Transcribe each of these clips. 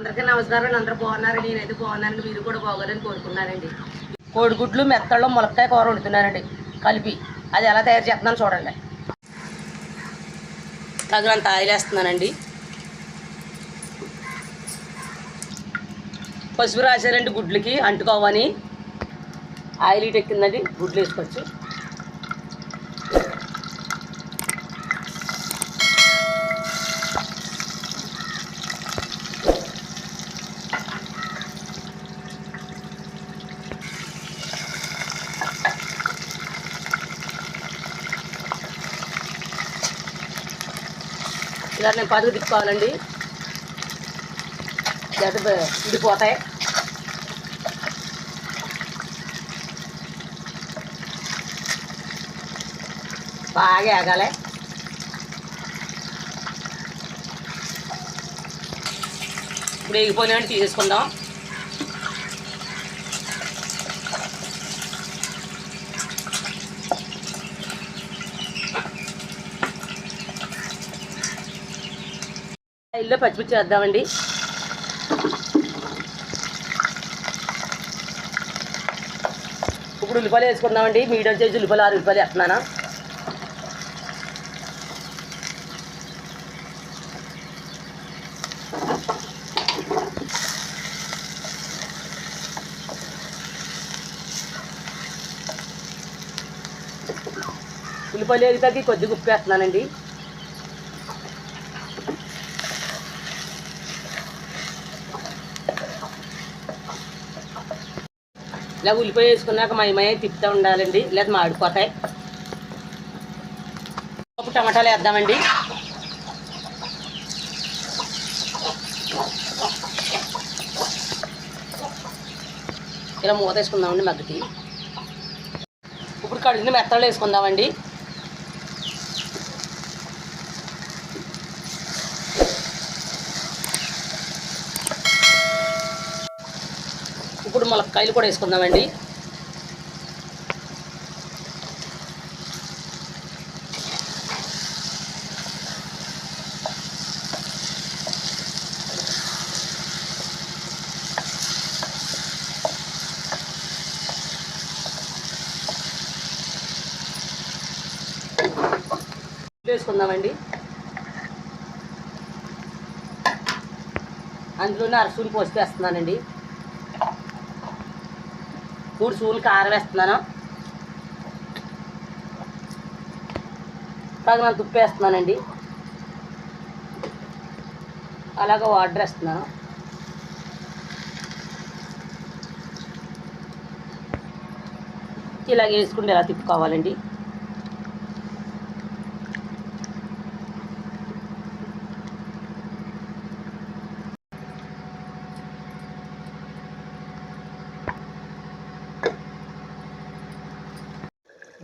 అందరికీ నమస్కారం అందరూ బాగున్నారు నేనైతే బాగున్నానండి మీరు కూడా బాగోవాలని కోరుకున్నానండి. కోడిగుడ్లు మెత్తల్లో ములక్కాయ కూర వండుతున్నానండి కలిపి. అది ఎలా తయారు చేస్తున్నాను చూడండి. తగినంత ఆయిల్ వేస్తున్నానండి. పసుపు రాశారండి గుడ్లకి అంటుకోవని. ఆయిల్ ఇటు ఎక్కిందండి గుడ్లు వేసుకోవచ్చు. ఇలా నేను పదుగు తిప్పుకోవాలండి. లేకపోతే ఇడిపోతాయి బాగా ఆగాలి. ఇప్పుడు ఎగిపోయినా తీసేసుకుందాం. ఇల్లు పచ్చిమిర్చి వేద్దామండి. ఇప్పుడు ఉల్లిపాయలు వేసుకుందామండి. మీడియం సైజు ఉల్లిపాయలు ఆరు ఉల్లిపాయలు వేస్తున్నాను? ఉల్లిపాయలు వేగితే కొద్దిగా ఉప్పు వేస్తున్నానండి. ఇలా ఉల్లిపాయ వేసుకున్నాక మయమయ తిప్పుతూ ఉండాలండి లేదా మాడిపోతాయి ఒక టమాటాలు వేద్దామండి. ఇలా మూత వేసుకుందామండి మగ్గటి ఇప్పుడు కడిగిన మెత్తలు వేసుకుందామండి. ఇప్పుడు ములక్కాయలు కూడా వేసుకుందామండి. వేసుకుందామండి. అందులోనే అరసూలు పోసి వేస్తున్నానండి. మూడు సూలు ఆరవేస్తున్నాను. వేస్తున్నాను తగినంత ఉప్పు వేస్తున్నానండి అలాగే వాటర్ వేస్తున్నాను. ఇలాగ వేసుకుంటే ఎలా తిప్పుకోవాలండి?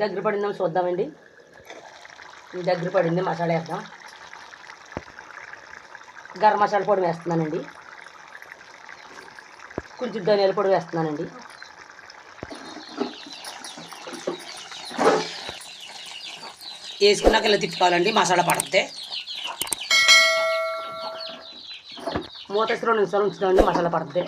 దగ్గర పడిందాం చూద్దామండి. దగ్గర పడింది మసాలా వేద్దాం. గరం మసాలా పొడి వేస్తున్నానండి. కొంచెం ధనియాల పొడి వేస్తున్నానండి. వేసుకున్నాక ఇలా తిప్పుకోవాలండి మసాలా పడితే మూత రెండు నిమిషాలు ఉంచుతామండి మసాలా పడితే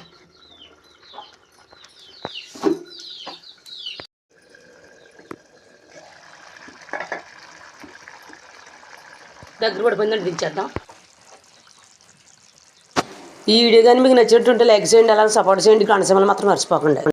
దగ్గర కూడా పడిపోయిందని దించేద్దాం. ఈ వీడియో కానీ మీకు నచ్చినట్టుంటే లైక్ చేయండి అలాగే సపోర్ట్ చేయండి. కనసమలు మాత్రం మర్చిపోకండి.